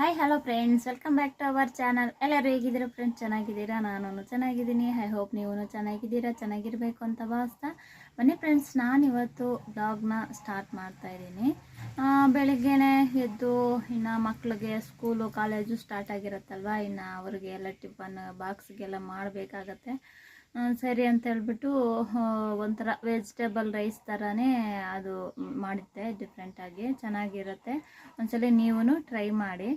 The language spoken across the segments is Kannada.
Hi hello friends welcome back to our channel ಎಲ್ಲರೂ ಹೇಗಿದ್ದೀರಾ ಫ್ರೆಂಡ್ಸ್ ಚೆನ್ನಾಗಿದ್ದೀರಾ? ನಾನು ಚೆನ್ನಾಗಿದ್ದೀನಿ. ಐ ಹೋಪ್ ನೀವು ಚೆನ್ನಾಗಿದ್ದೀರಾ? ಚೆನ್ನಾಗಿರಬೇಕು ಅಂತ ಭಾವಿಸ್ತಾ. ಬನ್ನಿ ಫ್ರೆಂಡ್ಸ್ ನಾನು ಇವತ್ತು ಬ್ಲಾಗ್ನ ಸ್ಟಾರ್ಟ್ ಮಾಡ್ತಾ ಇದ್ದೀನಿ. ಬೆಳಿಗ್ಗೆನೆ ಎದ್ದು ಇನ್ನು ಮಕ್ಕಳಿಗೆ ಸ್ಕೂಲು ಕಾಲೇಜು ಸ್ಟಾರ್ಟ್ ಆಗಿರುತ್ತಲ್ವ? ಇನ್ನು ಅವ್ರಿಗೆ ಎಲ್ಲ ಟಿಫನ್ ಬಾಕ್ಸ್ಗೆಲ್ಲ ಮಾಡಬೇಕಾಗತ್ತೆ. ಸರಿ ಅಂತ ಹೇಳ್ಬಿಟ್ಟು ಒಂಥರ ವೆಜಿಟೇಬಲ್ ರೈಸ್ ಥರನೇ ಅದು ಮಾಡಿದ್ದೆ ಡಿಫ್ರೆಂಟಾಗಿ ಚೆನ್ನಾಗಿರುತ್ತೆ. ಒಂದ್ಸಲ ನೀವು ಟ್ರೈ ಮಾಡಿ.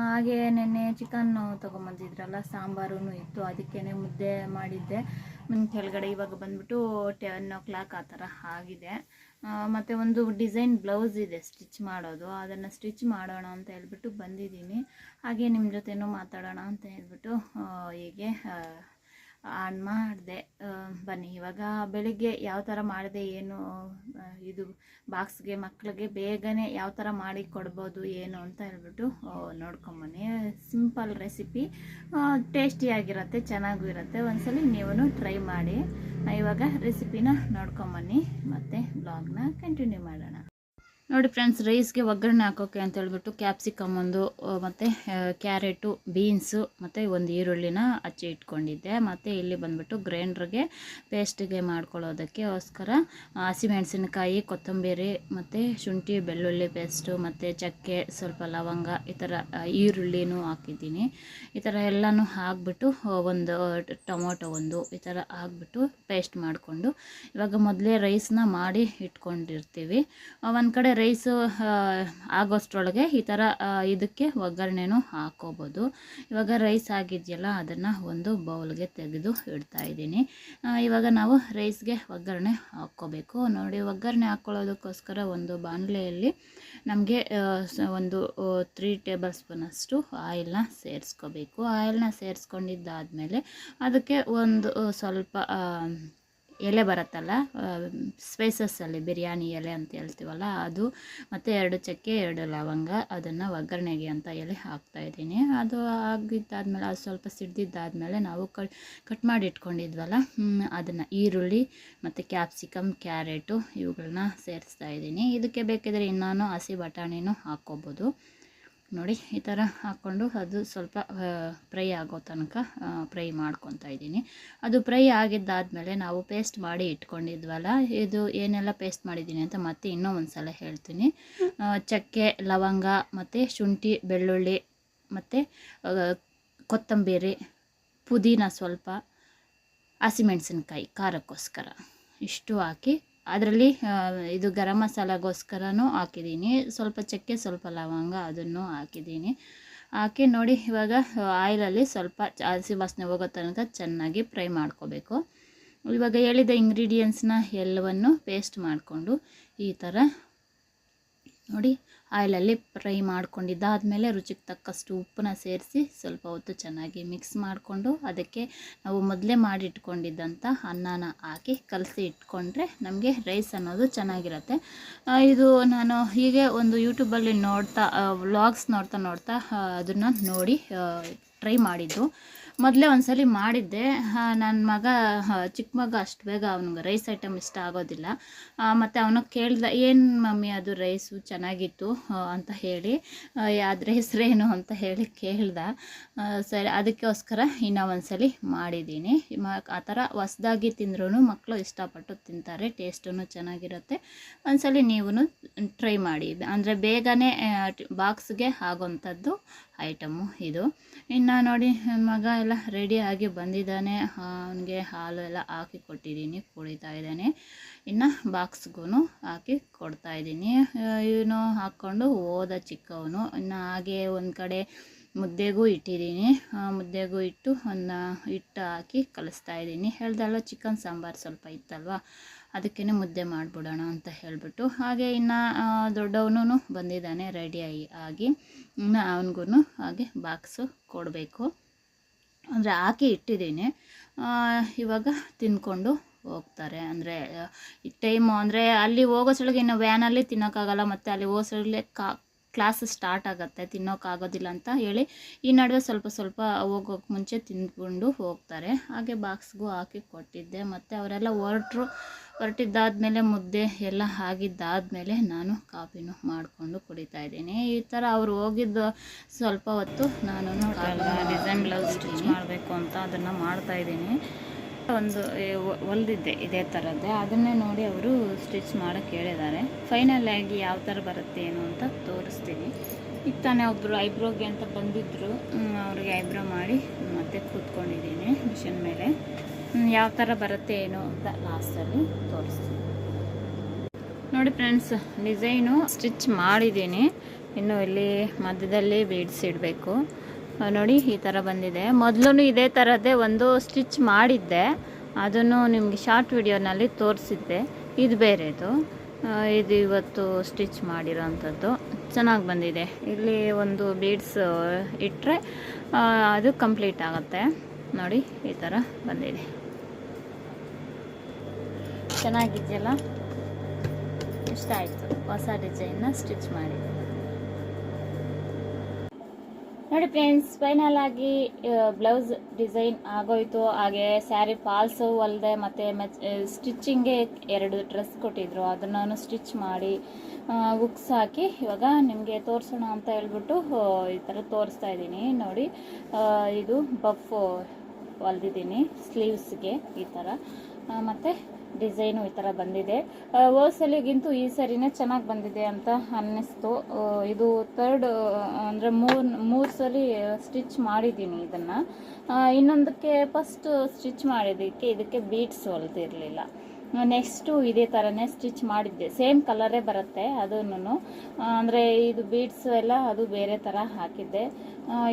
ಹಾಗೆ ನೆನ್ನೆ ಚಿಕನ್ನು ತೊಗೊಂಬಂದಿದ್ರಲ್ಲ ಸಾಂಬಾರು ಇತ್ತು. ಅದಕ್ಕೇ ಮುದ್ದೆ ಮಾಡಿದ್ದೆ. ಕೆಳಗಡೆ ಇವಾಗ ಬಂದ್ಬಿಟ್ಟು ಟೆನ್ ಓ ಕ್ಲಾಕ್ ಆ ಥರ ಆಗಿದೆ. ಮತ್ತು ಒಂದು ಡಿಸೈನ್ ಬ್ಲೌಸ್ ಇದೆ ಸ್ಟಿಚ್ ಮಾಡೋದು. ಅದನ್ನು ಸ್ಟಿಚ್ ಮಾಡೋಣ ಅಂತ ಹೇಳ್ಬಿಟ್ಟು ಬಂದಿದ್ದೀನಿ. ಹಾಗೆ ನಿಮ್ಮ ಜೊತೆನೂ ಮಾತಾಡೋಣ ಅಂತ ಹೇಳ್ಬಿಟ್ಟು ಹೀಗೆ ಆನ್ ಮಾಡಿದೆ. ಬನ್ನಿ, ಇವಾಗ ಬೆಳಿಗ್ಗೆ ಯಾವ ಥರ ಮಾಡಿದೆ, ಏನು ಇದು ಬಾಕ್ಸ್ಗೆ ಮಕ್ಕಳಿಗೆ ಬೇಗನೆ ಯಾವ ಥರ ಮಾಡಿ ಕೊಡ್ಬೋದು, ಏನು ಅಂತ ಹೇಳ್ಬಿಟ್ಟು ನೋಡ್ಕೊಂಬನ್ನಿ. ಸಿಂಪಲ್ ರೆಸಿಪಿ ಟೇಸ್ಟಿಯಾಗಿರುತ್ತೆ ಚೆನ್ನಾಗೂ ಇರುತ್ತೆ. ಒಂದ್ಸಲಿ ನೀವು ಟ್ರೈ ಮಾಡಿ. ಇವಾಗ ರೆಸಿಪಿನ ನೋಡ್ಕೊಂಬನ್ನಿ. ಮತ್ತು ಬ್ಲಾಗ್ನ ಕಂಟಿನ್ಯೂ ಮಾಡೋಣ. ನೋಡಿ ಫ್ರೆಂಡ್ಸ್ ರೈಸ್ಗೆ ಒಗ್ಗರಣೆ ಹಾಕೋಕೆ ಅಂತ ಹೇಳ್ಬಿಟ್ಟು ಕ್ಯಾಪ್ಸಿಕಮ್ ಒಂದು ಮತ್ತು ಕ್ಯಾರೆಟು ಬೀನ್ಸು ಮತ್ತು ಒಂದು ಈರುಳ್ಳಿನ ಹಚ್ಚಿ ಇಟ್ಕೊಂಡಿದ್ದೆ. ಮತ್ತು ಇಲ್ಲಿ ಬಂದ್ಬಿಟ್ಟು ಗ್ರೈಂಡ್ರಿಗೆ ಪೇಸ್ಟಿಗೆ ಮಾಡ್ಕೊಳ್ಳೋದಕ್ಕೋಸ್ಕರ ಹಸಿಮೆಣಸಿನಕಾಯಿ, ಕೊತ್ತಂಬರಿ, ಮತ್ತು ಶುಂಠಿ, ಬೆಳ್ಳುಳ್ಳಿ ಪೇಸ್ಟು ಮತ್ತು ಚಕ್ಕೆ, ಸ್ವಲ್ಪ ಲವಂಗ, ಈ ಥರ ಈರುಳ್ಳಿನೂ ಹಾಕಿದ್ದೀನಿ. ಈ ಥರ ಎಲ್ಲನೂ ಹಾಕ್ಬಿಟ್ಟು ಒಂದು ಟೊಮೊಟೊ ಒಂದು ಈ ಥರ ಹಾಕ್ಬಿಟ್ಟು ಪೇಸ್ಟ್ ಮಾಡಿಕೊಂಡು ಇವಾಗ ಮೊದಲೇ ರೈಸ್ನ ಮಾಡಿ ಇಟ್ಕೊಂಡಿರ್ತೀವಿ. ಒಂದು ಕಡೆ ರೈಸು ಆಗೋಷ್ಟರೊಳಗೆ ಈ ಥರ ಇದಕ್ಕೆ ಒಗ್ಗರಣೆನೂ ಹಾಕೋಬೋದು. ಇವಾಗ ರೈಸ್ ಆಗಿದೆಯಲ್ಲ, ಅದನ್ನು ಒಂದು ಬೌಲ್ಗೆ ತೆಗೆದು ಇಡ್ತಾ ಇದ್ದೀನಿ. ಇವಾಗ ನಾವು ರೈಸ್ಗೆ ಒಗ್ಗರಣೆ ಹಾಕ್ಕೋಬೇಕು. ನೋಡಿ, ಒಗ್ಗರಣೆ ಹಾಕ್ಕೊಳ್ಳೋದಕ್ಕೋಸ್ಕರ ಒಂದು ಬಾಣಲೆಯಲ್ಲಿ ನಮಗೆ ಒಂದು ತ್ರೀ ಟೇಬಲ್ ಸ್ಪೂನಷ್ಟು ಆಯಿಲ್ನ ಸೇರಿಸ್ಕೋಬೇಕು. ಆಯಿಲ್ನ ಸೇರಿಸ್ಕೊಂಡಿದ್ದಾದಮೇಲೆ ಅದಕ್ಕೆ ಒಂದು, ಸ್ವಲ್ಪ ಎಲೆ ಬರುತ್ತಲ್ಲ ಸ್ಪೈಸಸ್ಸಲ್ಲಿ ಬಿರಿಯಾನಿ ಎಲೆ ಅಂತ ಹೇಳ್ತೀವಲ್ಲ ಅದು, ಮತ್ತು ಎರಡು ಚಕ್ಕೆ, ಎರಡು ಲವಂಗ, ಅದನ್ನು ಒಗ್ಗರಣೆಗೆ ಅಂತ ಹೇಳಿ ಹಾಕ್ತಾಯಿದ್ದೀನಿ ಅದು ಆಗಿದ್ದಾದ್ಮೇಲೆ, ಅದು ಸ್ವಲ್ಪ ಸಿಡ್ದಿದ್ದಾದಮೇಲೆ ನಾವು ಕಟ್ ಮಾಡಿ ಇಟ್ಕೊಂಡಿದ್ವಲ್ಲ ಅದನ್ನು ಈರುಳ್ಳಿ ಮತ್ತು ಕ್ಯಾಪ್ಸಿಕಮ್ ಕ್ಯಾರೆಟು ಇವುಗಳನ್ನ ಸೇರಿಸ್ತಾ ಇದ್ದೀನಿ. ಇದಕ್ಕೆ ಬೇಕಿದ್ರೆ ಇನ್ನೂ ಹಸಿ ಬಟಾಣಿನೂ ಹಾಕ್ಕೋಬೋದು. ನೋಡಿ, ಈ ಥರ ಹಾಕ್ಕೊಂಡು ಅದು ಸ್ವಲ್ಪ ಫ್ರೈ ಆಗೋ ತನಕ ಫ್ರೈ ಮಾಡ್ಕೊತಾ ಇದ್ದೀನಿ. ಅದು ಫ್ರೈ ಆಗಿದ್ದಾದಮೇಲೆ ನಾವು ಪೇಸ್ಟ್ ಮಾಡಿ ಇಟ್ಕೊಂಡಿದ್ವಲ್ಲ, ಇದು ಏನೆಲ್ಲ ಪೇಸ್ಟ್ ಮಾಡಿದ್ದೀನಿ ಅಂತ ಮತ್ತೆ ಇನ್ನೂ ಒಂದು ಸಲ ಹೇಳ್ತೀನಿ ಚಕ್ಕೆ, ಲವಂಗ, ಮತ್ತು ಶುಂಠಿ, ಬೆಳ್ಳುಳ್ಳಿ, ಮತ್ತು ಕೊತ್ತಂಬರಿ, ಪುದೀನ ಸ್ವಲ್ಪ, ಹಸಿಮೆಣಸಿನ್ಕಾಯಿ, ಖಾರಕ್ಕೋಸ್ಕರ. ಇಷ್ಟು ಹಾಕಿ ಅದರಲ್ಲಿ ಇದು ಗರಂ ಮಸಾಲಗೋಸ್ಕರನೂ ಹಾಕಿದ್ದೀನಿ. ಸ್ವಲ್ಪ ಚಕ್ಕೆ, ಸ್ವಲ್ಪ ಲವಂಗ ಅದನ್ನು ಹಾಕಿದ್ದೀನಿ. ಹಾಕಿ ನೋಡಿ, ಇವಾಗ ಆಯಿಲಲ್ಲಿ ಸ್ವಲ್ಪ ಹಸಿ ವಾಸನೆ ಹೋಗೋ ತನಕ ಚೆನ್ನಾಗಿ ಫ್ರೈ ಮಾಡ್ಕೋಬೇಕು. ಇವಾಗ ಹೇಳಿದ ಇಂಗ್ರೀಡಿಯೆಂಟ್ಸ್ನ ಎಲ್ಲವನ್ನು ಪೇಸ್ಟ್ ಮಾಡಿಕೊಂಡು ಈ ಥರ ನೋಡಿ, ಆಯಿಲಲ್ಲಿ ಫ್ರೈ ಮಾಡ್ಕೊಂಡಿದ್ದಾದಮೇಲೆ ರುಚಿಗೆ ತಕ್ಕಷ್ಟು ಉಪ್ಪನ್ನ ಸೇರಿಸಿ ಸ್ವಲ್ಪ ಹೊತ್ತು ಚೆನ್ನಾಗಿ ಮಿಕ್ಸ್ ಮಾಡಿಕೊಂಡು ಅದಕ್ಕೆ ನಾವು ಮೊದಲೇ ಮಾಡಿಟ್ಕೊಂಡಿದ್ದಂಥ ಅನ್ನನ ಹಾಕಿ ಕಲಸಿ ಇಟ್ಕೊಂಡ್ರೆ ನಮಗೆ ರೈಸ್ ಅನ್ನೋದು ಚೆನ್ನಾಗಿರುತ್ತೆ. ಇದು ನಾನು ಹೀಗೆ ಒಂದು ಯೂಟ್ಯೂಬಲ್ಲಿ ನೋಡ್ತಾ ವ್ಲಾಗ್ಸ್ ನೋಡ್ತಾ ನೋಡ್ತಾ ಅದನ್ನು ನೋಡಿ ಟ್ರೈ ಮಾಡಿದ್ದು. ಮೊದಲೇ ಒಂದ್ಸಲಿ ಮಾಡಿದ್ದೆ. ನನ್ನ ಮಗ ಚಿಕ್ಕ ಮಗ ಅಷ್ಟು ಬೇಗ ಅವ್ನಿಗೆ ರೈಸ್ ಐಟಮ್ ಇಷ್ಟ ಆಗೋದಿಲ್ಲ. ಮತ್ತು ಅವನು ಕೇಳ್ದ, ಏನು ಮಮ್ಮಿ ಅದು ರೈಸು ಚೆನ್ನಾಗಿತ್ತು ಅಂತ ಹೇಳಿ ಅದ್ರ ಹೆಸರೇನು ಅಂತ ಹೇಳಿ ಕೇಳ್ದ. ಸರಿ, ಅದಕ್ಕೋಸ್ಕರ ಇನ್ನೂ ಒಂದ್ಸಲಿ ಮಾಡಿದ್ದೀನಿ ಮ, ಆ ಥರ ಹೊಸ್ದಾಗಿ ತಿಂದ್ರೂ ಮಕ್ಕಳು ಇಷ್ಟಪಟ್ಟು ತಿಂತಾರೆ ಟೇಸ್ಟೂ ಚೆನ್ನಾಗಿರುತ್ತೆ. ಒಂದ್ಸಲಿ ನೀವು ಟ್ರೈ ಮಾಡಿ. ಅಂದರೆ ಬೇಗನೆ ಬಾಕ್ಸ್ಗೆ ಆಗೋಂಥದ್ದು ಐಟಮು ಇದು. ಇನ್ನು ನೋಡಿ, ಮಗ ಎಲ್ಲ ರೆಡಿಯಾಗಿ ಬಂದಿದ್ದಾನೆ. ಅವನಿಗೆ ಹಾಲು ಎಲ್ಲ ಹಾಕಿ ಕೊಟ್ಟಿದ್ದೀನಿ, ಕುಡಿತಾ ಇದ್ದಾನೆ. ಇನ್ನು ಬಾಕ್ಸ್ಗೂ ಹಾಕಿ ಕೊಡ್ತಾ ಇದ್ದೀನಿ. ಇವನು ಹಾಕ್ಕೊಂಡು ಹೋದ ಚಿಕ್ಕವನು. ಇನ್ನು ಹಾಗೆ ಒಂದು ಕಡೆ ಮುದ್ದೆಗೂ ಇಟ್ಟಿದ್ದೀನಿ. ಮುದ್ದೆಗೂ ಇಟ್ಟು ಒಂದು ಹಿಟ್ಟು ಹಾಕಿ ಕಲಿಸ್ತಾ ಇದ್ದೀನಿ. ಹೇಳ್ದಲ್ಲ ಚಿಕನ್ ಸಾಂಬಾರು ಸ್ವಲ್ಪ ಇತ್ತಲ್ವ? ಅದಕ್ಕೇ ಮುದ್ದೆ ಮಾಡಿಬಿಡೋಣ ಅಂತ ಹೇಳಿಬಿಟ್ಟು. ಹಾಗೆ ಇನ್ನು ದೊಡ್ಡವನು ಬಂದಿದ್ದಾನೆ ರೆಡಿ ಆಗಿ ಆಗಿ. ಇನ್ನು ಅವನಿಗೂ ಹಾಗೆ ಬಾಕ್ಸು ಕೊಡಬೇಕು. ಅಂದರೆ ಹಾಕಿ ಇಟ್ಟಿದ್ದೀನಿ. ಇವಾಗ ತಿಂದ್ಕೊಂಡು ಹೋಗ್ತಾರೆ. ಅಂದರೆ ಈ ಟೈಮು ಅಂದರೆ ಅಲ್ಲಿ ಹೋಗೋಸೊಳಗೆ ಇನ್ನು ವ್ಯಾನಲ್ಲಿ ತಿನ್ನೋಕ್ಕಾಗಲ್ಲ, ಮತ್ತು ಅಲ್ಲಿ ಹೋಗೋಸೊಳಗೆ ಕಾ ಕ್ಲಾಸ್ ಸ್ಟಾರ್ಟ್ ಆಗುತ್ತೆ ತಿನ್ನೋಕ್ಕಾಗೋದಿಲ್ಲ ಅಂತ ಹೇಳಿ ಈ ನಡುವೆ ಸ್ವಲ್ಪ ಸ್ವಲ್ಪ ಹೋಗೋಕ್ಕೆ ಮುಂಚೆ ತಿಂದ್ಕೊಂಡು ಹೋಗ್ತಾರೆ. ಹಾಗೆ ಬಾಕ್ಸ್ಗೂ ಹಾಕಿ ಕೊಟ್ಟಿದ್ದೆ. ಮತ್ತು ಅವರೆಲ್ಲ ಹೊರಟ್ರು. ಹೊರಟಿದ್ದಾದಮೇಲೆ ಮುದ್ದೆ ಎಲ್ಲ ಆಗಿದ್ದಾದಮೇಲೆ ನಾನು ಕಾಫಿನೂ ಮಾಡಿಕೊಂಡು ಕುಡಿತಾ ಇದ್ದೀನಿ. ಈ ಥರ ಅವ್ರು ಹೋಗಿದ್ದು ಸ್ವಲ್ಪ ಹೊತ್ತು ನಾನು ಡಿಸೈನ್ ಬ್ಲೌಸ್ ಸ್ಟಿಚ್ ಮಾಡಬೇಕು ಅಂತ ಅದನ್ನು ಮಾಡ್ತಾ ಇದ್ದೀನಿ. ಒಂದು ಹೊಲ್ದಿದ್ದೆ ಇದೇ ಥರದ್ದೇ. ಅದನ್ನೇ ನೋಡಿ ಅವರು ಸ್ಟಿಚ್ ಮಾಡೋಕ್ಕೆ ಹೇಳಿದ್ದಾರೆ. ಫೈನಲ್ ಆಗಿ ಯಾವ ಥರ ಬರುತ್ತೆ ಏನು ಅಂತ ತೋರಿಸ್ತೀನಿ. ಈಗ ತಾನೇ ಒಬ್ಬರು ಐಬ್ರೋಗೆ ಅಂತ ಬಂದಿದ್ದರು ಅವ್ರಿಗೆ ಐಬ್ರೋ ಮಾಡಿ ಮತ್ತೆ ಕೂತ್ಕೊಂಡಿದ್ದೀನಿ ಮಿಷಿನ್ ಮೇಲೆ. ಯಾವ ಥರ ಬರುತ್ತೆ ಏನು ಅಂತ ಲಾಸ್ಟಲ್ಲಿ ತೋರಿಸ್ತೀನಿ. ನೋಡಿ ಫ್ರೆಂಡ್ಸ್ ಡಿಸೈನು ಸ್ಟಿಚ್ ಮಾಡಿದ್ದೀನಿ. ಇನ್ನು ಇಲ್ಲಿ ಮಧ್ಯದಲ್ಲಿ ಬೀಡ್ಸ್ ಇಡಬೇಕು. ನೋಡಿ ಈ ಥರ ಬಂದಿದೆ. ಮೊದಲು ಇದೇ ಥರದ್ದೇ ಒಂದು ಸ್ಟಿಚ್ ಮಾಡಿದ್ದೆ. ಅದನ್ನು ನಿಮಗೆ ಶಾರ್ಟ್ ವಿಡಿಯೋನಲ್ಲಿ ತೋರಿಸಿದ್ದೆ. ಇದು ಬೇರೆದು. ಇದು ಇವತ್ತು ಸ್ಟಿಚ್ ಮಾಡಿರೋಂಥದ್ದು. ಚೆನ್ನಾಗಿ ಬಂದಿದೆ. ಇಲ್ಲಿ ಒಂದು ಬೀಡ್ಸ್ ಇಟ್ಟರೆ ಅದು ಕಂಪ್ಲೀಟ್ ಆಗುತ್ತೆ. ನೋಡಿ, ಈ ಥರ ಬಂದಿದೆ. ಚೆನ್ನಾಗಿದೆಯಲ್ಲ? ಇಷ್ಟ ಆಯಿತು. ಹೊಸ ಡಿಸೈನ್ನ ಸ್ಟಿಚ್ ಮಾಡಿ. ನೋಡಿ ಫ್ರೆಂಡ್ಸ್ ಫೈನಲ್ ಆಗಿ ಬ್ಲೌಸ್ ಡಿಸೈನ್ ಆಗೋಯ್ತು. ಹಾಗೆ ಸ್ಯಾರಿ ಫಾಲ್ಸು ಅಲ್ಲದೆ ಮತ್ತು ಮೆಚ್ ಸ್ಟಿಚ್ಚಿಂಗೇ ಎರಡು ಡ್ರೆಸ್ ಕೊಟ್ಟಿದ್ರು. ಅದನ್ನು ಸ್ಟಿಚ್ ಮಾಡಿ ಉಕ್ಸ್ ಹಾಕಿ ಇವಾಗ ನಿಮಗೆ ತೋರಿಸೋಣ ಅಂತ ಹೇಳ್ಬಿಟ್ಟು ಈ ಥರ ತೋರಿಸ್ತಾ ಇದ್ದೀನಿ. ನೋಡಿ ಇದು ಬಫ್ ಹೊಲ್ದಿದ್ದೀನಿ, ಸ್ಲೀವ್ಸ್ಗೆ ಈ ಥರ. ಮತ್ತು ಡಿಸೈನು ಈ ಥರ ಬಂದಿದೆ. ಹೋಲ್ಸೇಲಿಗಿಂತೂ ಈ ಸರಿನೇ ಚೆನ್ನಾಗಿ ಬಂದಿದೆ ಅಂತ ಅನ್ನಿಸ್ತು. ಇದು ತರ್ಡ್ ಅಂದರೆ ಮೂರು ಮೂರು ಸರಿ ಸ್ಟಿಚ್ ಮಾಡಿದ್ದೀನಿ ಇದನ್ನು. ಇನ್ನೊಂದಕ್ಕೆ ಫಸ್ಟ್ ಸ್ಟಿಚ್ ಮಾಡಿದ್ದಕ್ಕೆ ಇದಕ್ಕೆ ಬೀಟ್ಸ್ ಹೊಲ್ದಿರಲಿಲ್ಲ. ನೆಕ್ಸ್ಟು ಇದೇ ಥರನೇ ಸ್ಟಿಚ್ ಮಾಡಿದ್ದೆ. ಸೇಮ್ ಕಲರೇ ಬರುತ್ತೆ ಅದನ್ನು. ಅಂದರೆ ಇದು ಬೀಡ್ಸ್ ಎಲ್ಲ ಅದು ಬೇರೆ ಥರ ಹಾಕಿದ್ದೆ.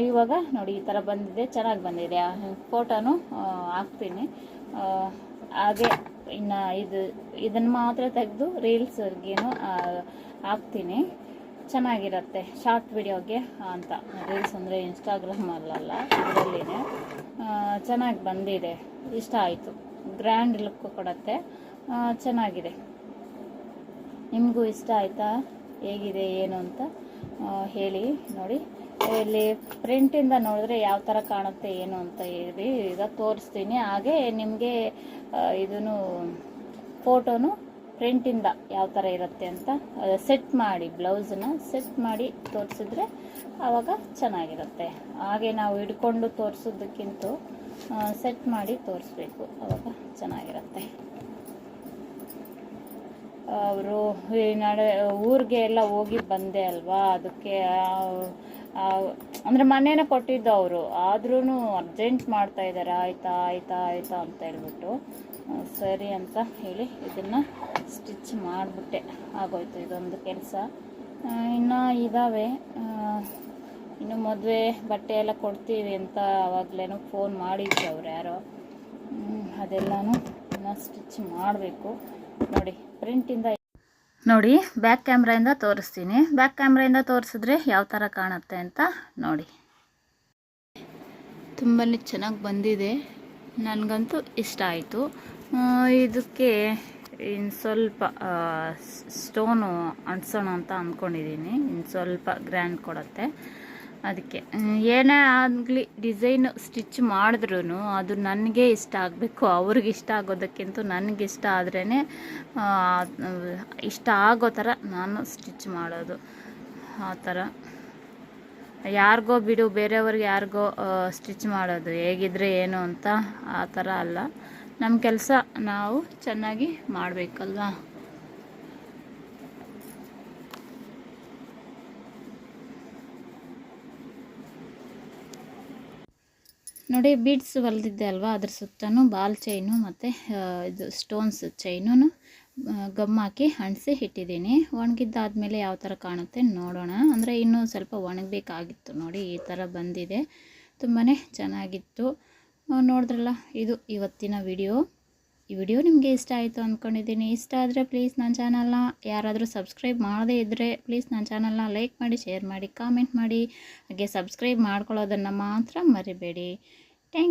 ಇವಾಗ ನೋಡಿ ಈ ಥರ ಬಂದಿದೆ, ಚೆನ್ನಾಗಿ ಬಂದಿದೆ. ಫೋಟೋನು ಹಾಕ್ತೀನಿ. ಹಾಗೆ ಇನ್ನು ಇದು ಇದನ್ನು ಮಾತ್ರ ತೆಗೆದು ರೀಲ್ಸ್ಗೇನು ಹಾಕ್ತೀನಿ. ಚೆನ್ನಾಗಿರುತ್ತೆ ಶಾರ್ಟ್ ವಿಡಿಯೋಗೆ ಅಂತ. ರೀಲ್ಸ್ ಅಂದರೆ ಇನ್ಸ್ಟಾಗ್ರಾಮಲ್ಲ ಇದರಲ್ಲಿನೇ. ಚೆನ್ನಾಗಿ ಬಂದಿದೆ. ಇಷ್ಟ ಆಯಿತು. ಗ್ರ್ಯಾಂಡ್ ಲುಕ್ ಕೊಡುತ್ತೆ. ಚೆನ್ನಾಗಿದೆ. ನಿಮಗೂ ಇಷ್ಟ ಆಯಿತಾ? ಹೇಗಿದೆ, ಏನು ಅಂತ ಹೇಳಿ, ನೋಡಿ. ಇಲ್ಲಿ ಪ್ರಿಂಟಿಂದ ನೋಡಿದ್ರೆ ಯಾವ ಥರ ಕಾಣುತ್ತೆ, ಏನು ಅಂತ ಹೇಳಿ ಈಗ ತೋರಿಸ್ತೀನಿ. ಹಾಗೆ ನಿಮಗೆ ಇದನ್ನು ಫೋಟೋನು ಪ್ರಿಂಟಿಂದ ಯಾವ ಥರ ಇರುತ್ತೆ ಅಂತ ಸೆಟ್ ಮಾಡಿ ಬ್ಲೌಸನ್ನ ಸೆಟ್ ಮಾಡಿ ತೋರಿಸಿದ್ರೆ ಆವಾಗ ಚೆನ್ನಾಗಿರುತ್ತೆ. ಹಾಗೆ ನಾವು ಹಿಡ್ಕೊಂಡು ತೋರಿಸೋದಕ್ಕಿಂತ ಸೆಟ್ ಮಾಡಿ ತೋರಿಸ್ಬೇಕು. ಆವಾಗ ಚೆನ್ನಾಗಿರುತ್ತೆ. ಅವರು ಈ ನಡೆ ಊರಿಗೆ ಎಲ್ಲ ಹೋಗಿ ಬಂದೆ ಅಲ್ವಾ? ಅದಕ್ಕೆ ಅಂದರೆ ಮನೇನ ಕೊಟ್ಟಿದ್ದು ಅವರು. ಆದ್ರೂ ಅರ್ಜೆಂಟ್ ಮಾಡ್ತಾ ಇದ್ದಾರೆ. ಆಯ್ತಾ ಆಯ್ತಾ ಆಯ್ತಾ ಅಂತ ಹೇಳ್ಬಿಟ್ಟು ಸರಿ ಅಂತ ಹೇಳಿ ಇದನ್ನು ಸ್ಟಿಚ್ ಮಾಡಿಬಿಟ್ಟೆ. ಆಗೋಯ್ತು ಇದೊಂದು ಕೆಲಸ. ಇನ್ನು ಇದ್ದಾವೆ ಇನ್ನು ಮದುವೆ ಬಟ್ಟೆ ಎಲ್ಲ ಕೊಡ್ತೀವಿ ಅಂತ ಆವಾಗಲೇನೋ ಫೋನ್ ಮಾಡಿದ್ರು ಅವ್ರು ಯಾರೋ. ಅದೆಲ್ಲನೂ ಇನ್ನು ಸ್ಟಿಚ್ ಮಾಡಬೇಕು. ನೋಡಿ ಪ್ರಿಂಟಿಂದ ನೋಡಿ ಬ್ಯಾಕ್ ಕ್ಯಾಮ್ರಾಯಿಂದ ತೋರಿಸ್ತೀನಿ. ಬ್ಯಾಕ್ ಕ್ಯಾಮ್ರಾಯಿಂದ ತೋರಿಸಿದ್ರೆ ಯಾವ ಥರ ಕಾಣುತ್ತೆ ಅಂತ ನೋಡಿ. ತುಂಬಾ ಚೆನ್ನಾಗಿ ಬಂದಿದೆ. ನನಗಂತೂ ಇಷ್ಟ ಆಯಿತು. ಇದಕ್ಕೆ ಇನ್ನು ಸ್ವಲ್ಪ ಸ್ಟೋನು ಅಂಟಿಸೋಣ ಅಂತ ಅಂದ್ಕೊಂಡಿದ್ದೀನಿ ಇನ್ನು ಸ್ವಲ್ಪ ಗ್ರ್ಯಾಂಡ್ ಕೊಡುತ್ತೆ. ಅದಕ್ಕೆ. ಏನೇ ಆಗಲಿ, ಡಿಸೈನ್ ಸ್ಟಿಚ್ ಮಾಡಿದ್ರೂ ಅದು ನನಗೆ ಇಷ್ಟ ಆಗಬೇಕು, ಅವ್ರಿಗೆ ಇಷ್ಟ ಆಗೋದಕ್ಕಿಂತ ನನಗೆ ಇಷ್ಟ ಆದ್ರೇ ಇಷ್ಟ ಆಗೋ ಥರ ನಾನು ಸ್ಟಿಚ್ ಮಾಡೋದು. ಆ ಥರ. ಯಾರಿಗೋ ಬಿಡು, ಬೇರೆಯವ್ರಿಗೆ ಯಾರಿಗೋ ಸ್ಟಿಚ್ ಮಾಡೋದು ಹೇಗಿದ್ರೆ ಏನು ಅಂತ ಆ ಥರ ಅಲ್ಲ. ನಮ್ಮ ಕೆಲಸ ನಾವು ಚೆನ್ನಾಗಿ ಮಾಡಬೇಕಲ್ವಾ? ನೋಡಿ ಬೀಡ್ಸ್ ಹೊಲ್ದಿದ್ದೆ ಅಲ್ವಾ? ಅದ್ರ ಸುತ್ತನೂ ಬಾಲ್ ಚೈನು ಮತ್ತು ಇದು ಸ್ಟೋನ್ಸ್ ಚೈನು ಗಮ್ ಹಾಕಿ ಅಂಟಿಸಿ ಇಟ್ಟಿದ್ದೀನಿ. ಒಣಗಿದ್ದಾದ್ಮೇಲೆ ಯಾವ ಥರ ಕಾಣುತ್ತೆ ನೋಡೋಣ. ಅಂದರೆ ಇನ್ನೂ ಸ್ವಲ್ಪ ಒಣಗಬೇಕಾಗಿತ್ತು ನೋಡಿ, ಈ ಥರ ಬಂದಿದೆ. ತುಂಬಾ ಚೆನ್ನಾಗಿತ್ತು. ನೋಡಿದ್ರಲ್ಲ, ಇದು ಇವತ್ತಿನ ವಿಡಿಯೋ. ಈ ವಿಡಿಯೋ ನಿಮಗೆ ಇಷ್ಟ ಆಯಿತು ಅಂದ್ಕೊಂಡಿದ್ದೀನಿ ಇಷ್ಟ ಆದರೆ ಪ್ಲೀಸ್ ನನ್ನ ಚಾನಲ್ನ ಯಾರಾದರೂ ಸಬ್ಸ್ಕ್ರೈಬ್ ಮಾಡದೇ ಇದ್ದರೆ ಪ್ಲೀಸ್ ನನ್ನ ಚಾನಲ್ನ ಲೈಕ್ ಮಾಡಿ ಶೇರ್ ಮಾಡಿ ಕಾಮೆಂಟ್ ಮಾಡಿ. ಹಾಗೆ ಸಬ್ಸ್ಕ್ರೈಬ್ ಮಾಡ್ಕೊಳ್ಳೋದನ್ನು ಮಾತ್ರ ಮರಿಬೇಡಿ. Thank you.